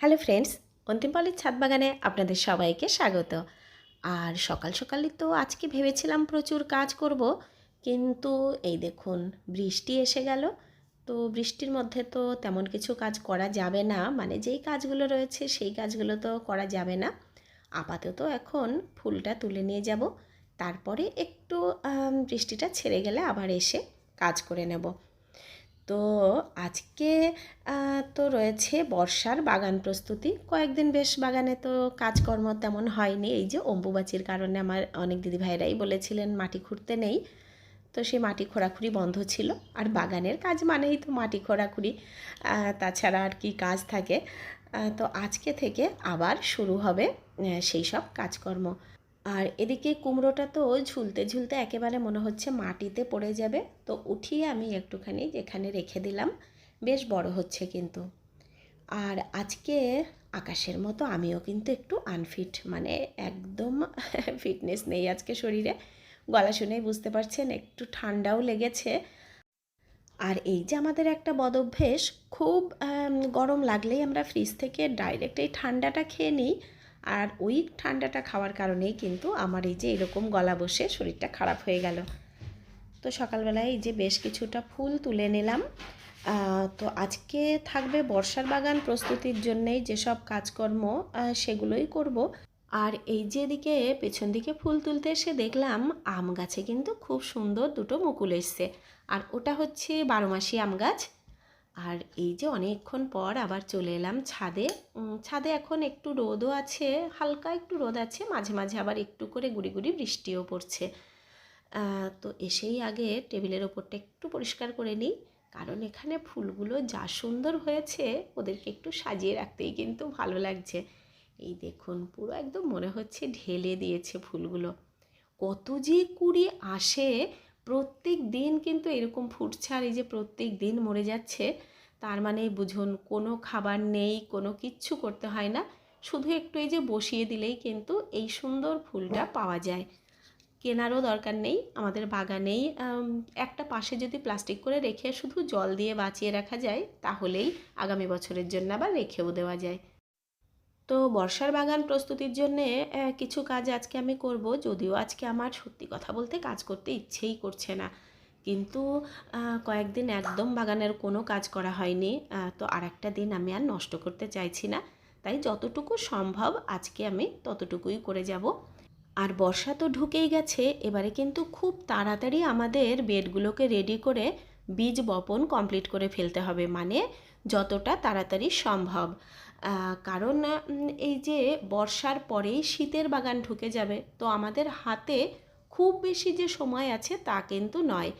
Hello friends, অন্তিম অন্তিমপালির ছাদ বাগানে আপনাদের সবাইকে স্বাগত। আর সকাল সকালই তো আজকে ভেবেছিলাম প্রচুর কাজ করব, কিন্তু এই দেখুন, বৃষ্টি এসে গেল। তো বৃষ্টির মধ্যে তো তেমন কিছু কাজ করা যাবে না মানে যেই কাজগুলো রয়েছে সেই কাজগুলো তো করা যাবে না। আপাতত এখন ফুলটা তুলে নিয়ে যাব, তারপরে একটু বৃষ্টিটা ছেড়ে গেলে আবার এসে কাজ করে নেব। তো আজকে তো রয়েছে বর্ষার বাগান প্রস্তুতি। কয়েকদিন বেশ বাগানে তো কাজকর্ম তেমন হয়নি। এই যে অম্বুবাচির কারণে আমার অনেক দিদি ভাইরাই বলেছিলেন মাটি খুঁড়তে নেই। তো সেই মাটি খোঁড়াখুড়ি বন্ধ ছিল। আর বাগানের কাজ মানেই তো মাটি খোঁড়াখুড়ি তাছাড়া আর কি কাজ থাকে। তো আজকে থেকে আবার শুরু হবে সেই সব কাজকর্ম। আর এদিকে কুমড়োটা তো ঝুলতে ঝুলতে একেবারে মনে হচ্ছে মাটিতে পড়ে যাবে। তো উঠিয়ে আমি একটুখানি যেখানে রেখে দিলাম, বেশ বড় হচ্ছে কিন্তু। আর আজকে আকাশের মতো আমিও কিন্তু একটু আনফিট মানে একদম ফিটনেস নেই আজকে শরীরে। গলা শুনেই বুঝতে পারছেন, একটু ঠান্ডাও লেগেছে। আর এই যে আমাদের একটা বদভ্যেস, খুব গরম লাগলেই আমরা ফ্রিজ থেকে ডাইরেক্ট এই ঠান্ডাটা খেয়ে নিই। আর ওই ঠান্ডাটা খাওয়ার কারণেই কিন্তু আমার এই যে এরকম গলা বসে শরীরটা খারাপ হয়ে গেল। তো সকালবেলায় এই যে বেশ কিছুটা ফুল তুলে নিলাম। তো আজকে থাকবে বর্ষার বাগান প্রস্তুতির জন্যেই যেসব কাজকর্ম সেগুলোই করব। আর এই যে এদিকে পেছন দিকে ফুল তুলতে এসে দেখলাম আম গাছে কিন্তু খুব সুন্দর দুটো মুকুল এসছে। আর ওটা হচ্ছে বারো মাসি আম গাছ। আর এই যে অনেকক্ষণ পর আবার চলে এলাম ছাদে। ছাদে এখন একটু রোদও আছে, হালকা একটু রোদ আছে, মাঝে মাঝে আবার একটু করে গুড়ি গুড়ি বৃষ্টিও পড়ছে। তো এসেই আগে টেবিলের ওপরটা একটু পরিষ্কার করে নিই, কারণ এখানে ফুলগুলো যা সুন্দর হয়েছে, ওদেরকে একটু সাজিয়ে রাখতেই কিন্তু ভালো লাগছে। এই দেখুন, পুরো একদম মনে হচ্ছে ঢেলে দিয়েছে ফুলগুলো। কত যে কুড়ি আসে, প্রত্যেক দিন কিন্তু এরকম ফুটছে, আর এই যে প্রত্যেক দিন মরে যাচ্ছে তার মানে বুঝুন, কোনো খাবার নেই, কোনো কিচ্ছু করতে হয় না। শুধু একটু এই যে বসিয়ে দিলেই কিন্তু এই সুন্দর ফুলটা পাওয়া যায়। কেনারও দরকার নেই, আমাদের বাগানেই একটা পাশে যদি প্লাস্টিক করে রেখে শুধু জল দিয়ে বাঁচিয়ে রাখা যায়, তাহলেই আগামী বছরের জন্য আবার রেখেও দেওয়া যায়। তো বর্ষার বাগান প্রস্তুতির জন্যে কিছু কাজ আজকে আমি করব, যদিও আজকে আমার সত্যি কথা বলতে কাজ করতে ইচ্ছেই করছে না। কিন্তু কয়েকদিন একদম বাগানের কোনো কাজ করা হয়নি। তো আর একটা দিন আমি আর নষ্ট করতে চাইছি না। তাই যতটুকু সম্ভব আজকে আমি ততটুকুই করে যাব। আর বর্ষা তো ঢুকেই গেছে, এবারে কিন্তু খুব তাড়াতাড়ি আমাদের বেডগুলোকে রেডি করে বীজ বপন কমপ্লিট করে ফেলতে হবে। মানে যতটা তাড়াতাড়ি সম্ভব। কারণ এই যে বর্ষার পরেই শীতের বাগান ঢুকে যাবে, তো আমাদের হাতে খুব বেশি যে সময় আছে তা কিন্তু নয়।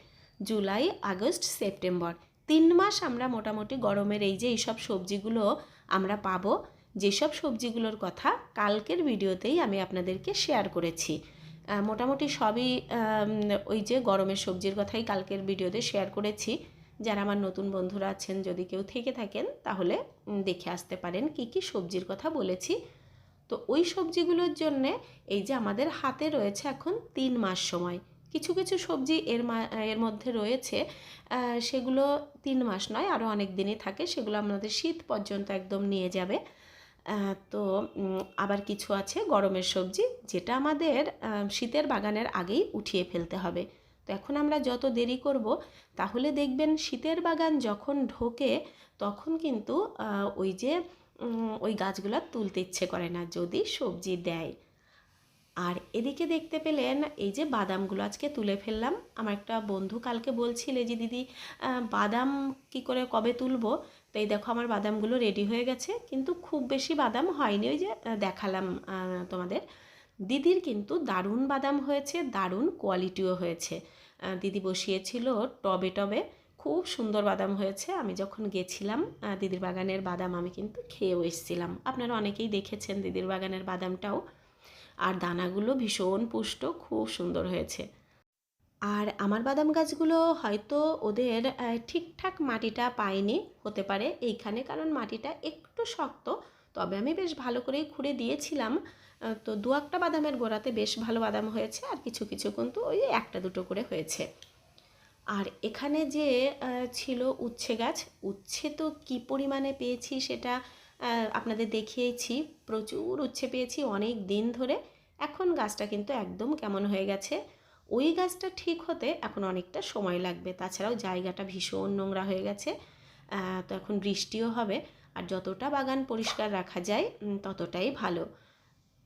July, August, September. তিন মাস আমরা মোটামুটি গরমের এই যে এইসব সবজিগুলো আমরা পাবো, যেসব সবজিগুলোর কথা কালকের ভিডিওতেই আমি আপনাদেরকে শেয়ার করেছি। মোটামুটি সবই ওই যে গরমের সবজির কথাই কালকের ভিডিওতে শেয়ার করেছি। যারা আমার নতুন বন্ধুরা আছেন, যদি কেউ থেকে থাকেন, তাহলে দেখে আসতে পারেন কি কি সবজির কথা বলেছি। তো ওই সবজিগুলোর জন্যে এই যে আমাদের হাতে রয়েছে এখন তিন মাস সময়। কিছু কিছু সবজি এর এর মধ্যে রয়েছে সেগুলো তিন মাস নয় আরও অনেক দিনই থাকে, সেগুলো আমাদের শীত পর্যন্ত একদম নিয়ে যাবে। তো আবার কিছু আছে গরমের সবজি, যেটা আমাদের শীতের বাগানের আগেই উঠিয়ে ফেলতে হবে। তো এখন আমরা যত দেরি করব, তাহলে দেখবেন শীতের বাগান যখন ঢোকে, তখন কিন্তু ওই যে ওই গাছগুলো তুলতে ইচ্ছে করে না, যদি সবজি দেয়। আর এদিকে দেখতে পেলেন এই যে বাদামগুলো আজকে তুলে ফেললাম। আমার একটা বন্ধু কালকে বলছিলে যে, দিদি বাদাম কি করে কবে তুলবো? তো এই দেখো আমার বাদামগুলো রেডি হয়ে গেছে। কিন্তু খুব বেশি বাদাম হয়নি, ওই যে দেখালাম তোমাদের। দিদির কিন্তু দারুণ বাদাম হয়েছে, দারুণ কোয়ালিটিও হয়েছে। দিদি বসিয়েছিল টবে টবে, খুব সুন্দর বাদাম হয়েছে। আমি যখন গেছিলাম দিদির বাগানের বাদাম আমি কিন্তু খেয়েও এসেছিলাম। আপনারা অনেকেই দেখেছেন দিদির বাগানের বাদামটাও। আর দানাগুলো ভীষণ পুষ্ট, খুব সুন্দর হয়েছে। আর আমার বাদাম গাছগুলো হয়তো ওদের ঠিকঠাক মাটিটা পায়নি, হতে পারে এইখানে, কারণ মাটিটা একটু শক্ত, তবে আমি বেশ ভালো করেই খুঁড়ে দিয়েছিলাম। তো দু একটা বাদামের গোড়াতে বেশ ভালো বাদাম হয়েছে, আর কিছু কিছু কিন্তু ওই একটা দুটো করে হয়েছে। আর এখানে যে ছিল উচ্ছে গাছ, উচ্ছে তো কী পরিমাণে পেয়েছি সেটা আপনাদের দেখিয়েছি, প্রচুর উচ্ছে পেয়েছি অনেক দিন ধরে। এখন গাছটা কিন্তু একদম কেমন হয়ে গেছে। ওই গাছটা ঠিক হতে এখন অনেকটা সময় লাগবে। তাছাড়াও জায়গাটা ভীষণ নোংরা হয়ে গেছে। তো এখন বৃষ্টিও হবে। আর যতটা বাগান পরিষ্কার রাখা যায় ততটাই ভালো।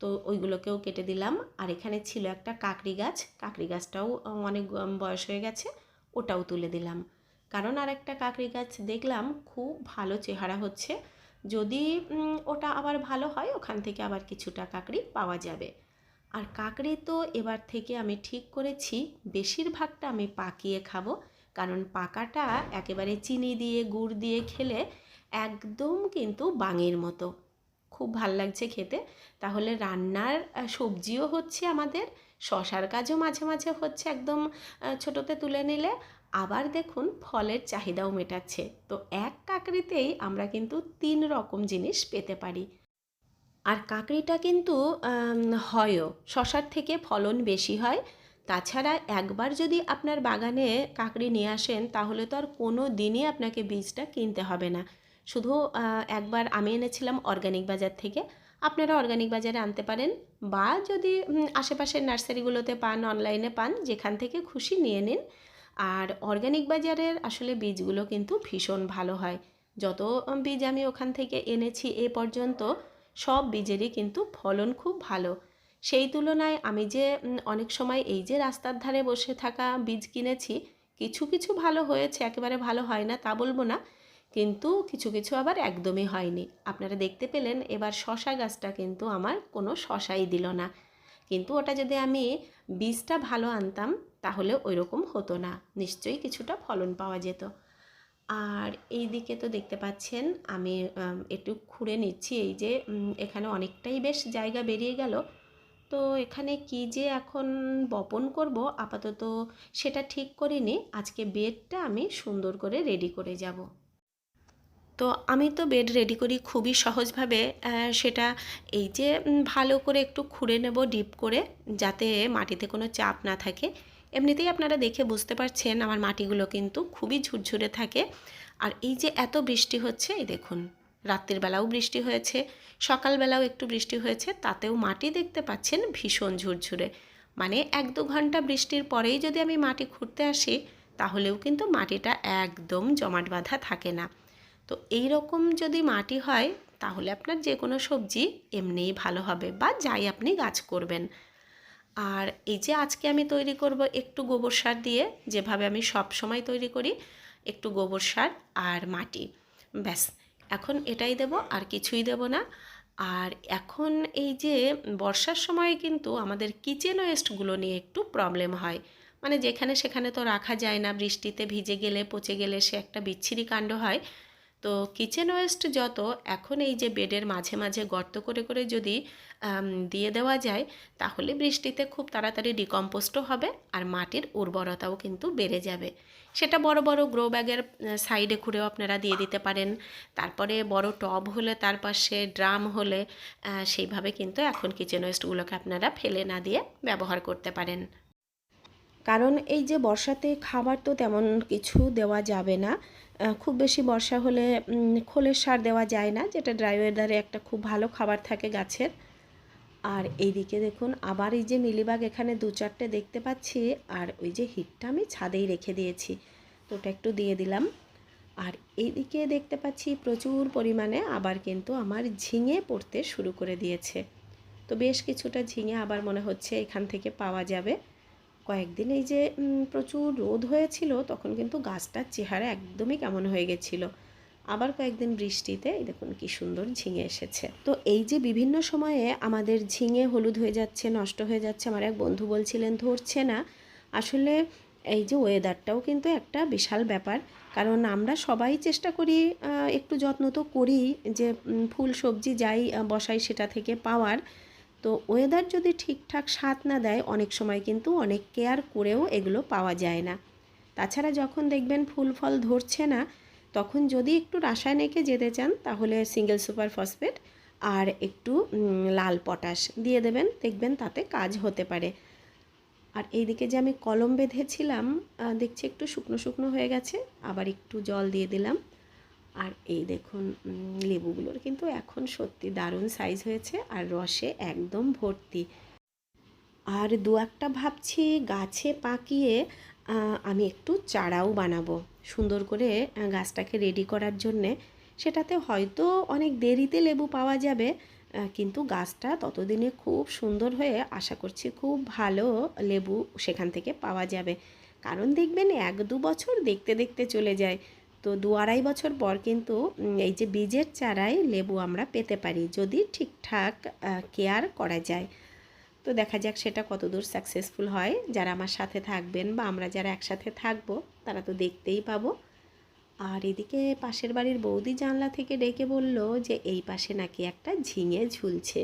তো ওইগুলোকেও কেটে দিলাম। আর এখানে ছিল একটা কাকড়ি গাছ। কাকড়ি গাছটাও অনেক বয়স হয়ে গেছে। ওটাও তুলে দিলাম। কারণ আর একটা কাকড়ি গাছ দেখলাম, খুব ভালো চেহারা হচ্ছে। যদি ওটা আবার ভালো হয়, ওখান থেকে আবার কিছুটা কাকড়ি পাওয়া যাবে। আর কাকড়ি তো এবার থেকে আমি ঠিক করেছি, বেশিরভাগটা আমি পাকিয়ে খাব, কারণ পাকাটা একেবারে চিনি দিয়ে, গুড় দিয়ে খেলে একদম কিন্তু বাঙের মতো। খুব ভালো লাগছে খেতে। তাহলে রান্নার সবজিও হচ্ছে আমাদের শশার কাজও মাঝে মাঝে হচ্ছে একদম ছোটোতে তুলে নিলে আবার দেখুন ফলের চাহিদাও মেটাচ্ছে। তো এক কাকড়িতেই আমরা কিন্তু তিন রকম জিনিস পেতে পারি। আর কাকড়িটা কিন্তু হয়ও। শশার থেকে ফলন বেশি হয়। তাছাড়া একবার যদি আপনার বাগানে কাকড়ি নিয়ে আসেন তাহলে তো আর কোনো দিনই আপনাকে বীজটা কিনতে হবে না। শুধু একবার আমি এনেছিলাম অর্গানিক বাজার থেকে। আপনারা অর্গানিক বাজারে আনতে পারেন বা যদি আশেপাশের নার্সারিগুলোতে পান অনলাইনে পান, যেখান থেকে খুশি নিয়ে নিন। আর অর্গানিক বাজারের আসলে বীজগুলো কিন্তু ভীষণ ভালো হয়। যত বীজ আমি ওখান থেকে এনেছি এ পর্যন্ত, সব বীজেরই কিন্তু ফলন খুব ভালো। সেই তুলনায় আমি যে অনেক সময় এই যে রাস্তার ধারে বসে থাকা বীজ কিনেছি, কিছু কিছু ভালো হয়েছে, একেবারে ভালো হয় না, তা বলব না। কিন্তু কিছু কিছু আবার একদমই হয়নি। আপনারা দেখতে পেলেন, এবার শশা গাছটা কিন্তু আমার কোনো শশাই দিল না। কিন্তু ওটা যদি আমি বীজটা ভালো আনতাম, তাহলে ওই রকম হতো না। নিশ্চয়ই কিছুটা ফলন পাওয়া যেত। আর এই দিকে তো দেখতে পাচ্ছেন, আমি একটু খুঁড়ে নিচ্ছি। এই যে এখানে অনেকটাই বেশ জায়গা বেরিয়ে গেল। তো এখানে কি যে এখন বপন করব, আপাতত সেটা ঠিক করিনি। আজকে বেডটা আমি সুন্দর করে রেডি করে যাব। তো আমি তো বেড রেডি করি খুবই সহজভাবে সেটা এই যে ভালো করে একটু খুঁড়ে নেব ডিপ করে, যাতে মাটিতে কোনো চাপ না থাকে। এমনিতেই আপনারা দেখে বুঝতে পারছেন আমার মাটিগুলো কিন্তু খুবই ঝুরঝুরে থাকে। আর এই যে এত বৃষ্টি হচ্ছে, এই দেখুন, রাত্রির বেলাও বৃষ্টি হয়েছে সকালবেলাও একটু বৃষ্টি হয়েছে, তাতেও মাটি দেখতে পাচ্ছেন ভীষণ ঝুরঝুরে। মানে এক দু ঘণ্টা বৃষ্টির পরেই যদি আমি মাটি খুঁড়তে আসি, তাহলেও কিন্তু মাটিটা একদম জমাট বাঁধা থাকে না। তো এই রকম যদি মাটি হয়, তাহলে আপনার যে কোনো সবজি এমনিই ভালো হবে বা যাই আপনি গাছ করবেন। আর এই যে আজকে আমি তৈরি করব একটু গোবর সার দিয়ে, যেভাবে আমি সব সময় তৈরি করি, একটু গোবর সার আর মাটি। ব্যাস, এখন এটাই দেব, আর কিছুই দেব না। আর এখন এই যে বর্ষার সময় কিন্তু আমাদের কিচেন ওয়েস্টগুলো নিয়ে একটু প্রবলেম হয়। মানে যেখানে সেখানে তো রাখা যায় না, বৃষ্টিতে ভিজে গেলে, পচে গেলে সে একটা বিচ্ছিরি কাণ্ড হয়। তো কিচেন ওয়েস্ট যত, এখন এই যে বেডের মাঝে মাঝে গর্ত করে করে যদি দিয়ে দেওয়া যায়, তাহলে বৃষ্টিতে খুব তাড়াতাড়ি ডিকম্পোস্টও হবে আর মাটির উর্বরতাও কিন্তু বেড়ে যাবে। সেটা বড় বড় গ্রো ব্যাগের সাইডে খুঁড়েও আপনারা দিয়ে দিতে পারেন। তারপরে বড় টব হলে তার পাশে, ড্রাম হলে সেইভাবে কিন্তু এখন কিচেন ওয়েস্টগুলোকে আপনারা ফেলে না দিয়ে ব্যবহার করতে পারেন। কারণ এই যে বর্ষাতে খাবার তো তেমন কিছু দেওয়া যাবে না। খুব বেশি বর্ষা হলে খোলের সার দেওয়া যায় না, যেটা ড্রাই ওয়েদারে একটা খুব ভালো খাবার থাকে গাছের। আর এইদিকে দেখুন, আবার এই যে মিলিবাগ এখানে দু চারটে দেখতে পাচ্ছি, আর ওই যে হিটটা আমি ছাদেই রেখে দিয়েছি। তো ওটা একটু দিয়ে দিলাম। আর এইদিকে দেখতে পাচ্ছি প্রচুর পরিমাণে আবার কিন্তু আমার ঝিঙে পড়তে শুরু করে দিয়েছে। তো বেশ কিছুটা ঝিঙে আবার মনে হচ্ছে এখান থেকে পাওয়া যাবে। কয়েকদিন এই যে প্রচুর রোদ হয়েছিল, তখন কিন্তু গাছটার চেহারা একদমই কেমন হয়ে গেছিল। আবার কয়েকদিন বৃষ্টিতে, এই দেখুন কি সুন্দর ঝিঙে এসেছে। তো এই যে বিভিন্ন সময়ে আমাদের ঝিঙে হলুদ হয়ে যাচ্ছে, নষ্ট হয়ে যাচ্ছে, আমার এক বন্ধু বলছিলেন, ধরছে না। আসলে এই যে ওয়েদারটাও কিন্তু একটা বিশাল ব্যাপার। কারণ আমরা সবাই চেষ্টা করি একটু যত্ন তো করি যে ফুল সবজি যাই বসাই সেটা থেকে পাওয়ার। তো ওয়েদার যদি ঠিকঠাক সাথ না দেয়, অনেক সময় কিন্তু অনেক কেয়ার করেও এগুলো পাওয়া যায় না। তাছাড়া যখন দেখবেন ফুল ফল ধরছে না, তখন যদি একটু রাসায়নিকে যেতে চান, তাহলে সিঙ্গেল সুপার ফসফেট আর একটু লাল পটাশ দিয়ে দেবেন, দেখবেন তাতে কাজ হতে পারে। আর এইদিকে যে আমি কলম বেঁধেছিলাম দেখছি একটু শুকনো শুকনো হয়ে গেছে, আবার একটু জল দিয়ে দিলাম। আর এই দেখুন লেবুগুলোর কিন্তু এখন সত্যি দারুণ সাইজ হয়েছে আর রসে একদম ভর্তি। আর দু একটা ভাবছি গাছে পাকিয়ে আমি একটু চারাও বানাবো। সুন্দর করে গাছটাকে রেডি করার জন্যে। সেটাতে হয়তো অনেক দেরিতে লেবু পাওয়া যাবে কিন্তু গাছটা ততদিনে খুব সুন্দর হয়ে আশা করছি খুব ভালো লেবু সেখান থেকে পাওয়া যাবে। কারণ দেখবেন এক দু বছর দেখতে দেখতে চলে যায়। তো দু আড়াই বছর পর কিন্তু এই যে বীজের চারায় লেবু আমরা পেতে পারি যদি ঠিকঠাক কেয়ার করা যায়। তো দেখা যাক সেটা কতদূর সাকসেসফুল হয়। যারা আমার সাথে থাকবেন বা আমরা যারা একসাথে থাকব, তারা তো দেখতেই পাবো। আর এদিকে পাশের বাড়ির বৌদি জানলা থেকে ডেকে বলল যে, এই পাশে নাকি একটা ঝিঙে ঝুলছে।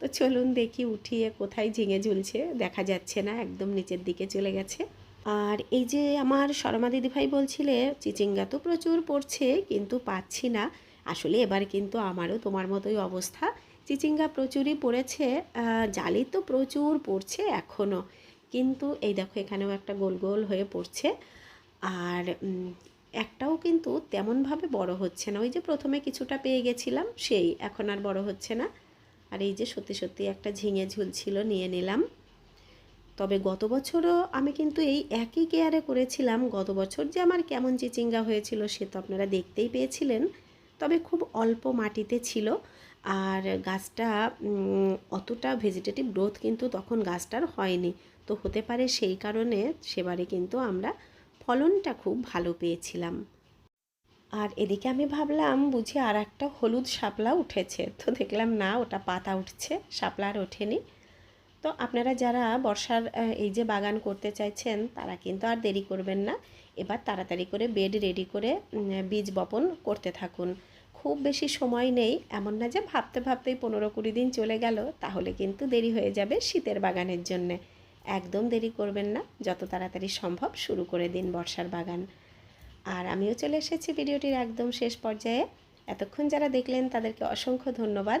তো চলুন দেখি উঠিয়ে কোথায় ঝিঙে ঝুলছে। দেখা যাচ্ছে না, একদম নিচের দিকে চলে গেছে। আর এই যে আমার শর্মা দিদিভাই বলছিলে, চিচিঙ্গা তো প্রচুর পড়ছে, কিন্তু পাচ্ছি না। আসলে এবার কিন্তু আমারও তোমার মতোই অবস্থা। চিচিঙ্গা প্রচুরই পড়েছে জালি তো প্রচুর পড়ছে এখনও কিন্তু এই দেখো এখানেও একটা গোল গোল হয়ে পড়ছে। আর একটাও কিন্তু তেমনভাবে বড় হচ্ছে না। ওই যে প্রথমে কিছুটা পেয়ে গেছিলাম, সেই এখন আর বড় হচ্ছে না। আর এই যে সত্যি সত্যি একটা ঝিঙে ঝুলছিল নিয়ে নিলাম। তবে গত বছরও আমি কিন্তু এই একই কেয়ারে করেছিলাম। গত বছর যে আমার কেমন চিচিঙ্গা হয়েছিল সে তো আপনারা দেখতেই পেয়েছিলেন। তবে খুব অল্প মাটিতে ছিল। আর গাছটা অতটা ভেজিটেটিভ গ্রোথ কিন্তু তখন গাছটার হয়নি। তো হতে পারে সেই কারণে সেবারে কিন্তু আমরা ফলনটা খুব ভালো পেয়েছিলাম। আর এদিকে আমি ভাবলাম, বুঝি আর একটা হলুদ শাপলা উঠেছে। তো দেখলাম না, ওটা পাতা উঠছে, শাপলা আর ওঠেনি। তো আপনারা যারা বর্ষার এই যে বাগান করতে চাইছেন, তারা কিন্তু আর দেরি করবেন না। এবার তাড়াতাড়ি করে বেড রেডি করে বীজ বপন করতে থাকুন। খুব বেশি সময় নেই, এমন না যে ভাবতে ভাবতেই পনেরো কুড়ি দিন চলে গেল, তাহলে কিন্তু দেরি হয়ে যাবে শীতের বাগানের জন্যে। একদম দেরি করবেন না, যত তাড়াতাড়ি সম্ভব শুরু করে দিন বর্ষার বাগান। আর আমিও চলে এসেছি ভিডিওটির একদম শেষ পর্যায়ে। এতক্ষণ যারা দেখলেন, তাদেরকে অসংখ্য ধন্যবাদ।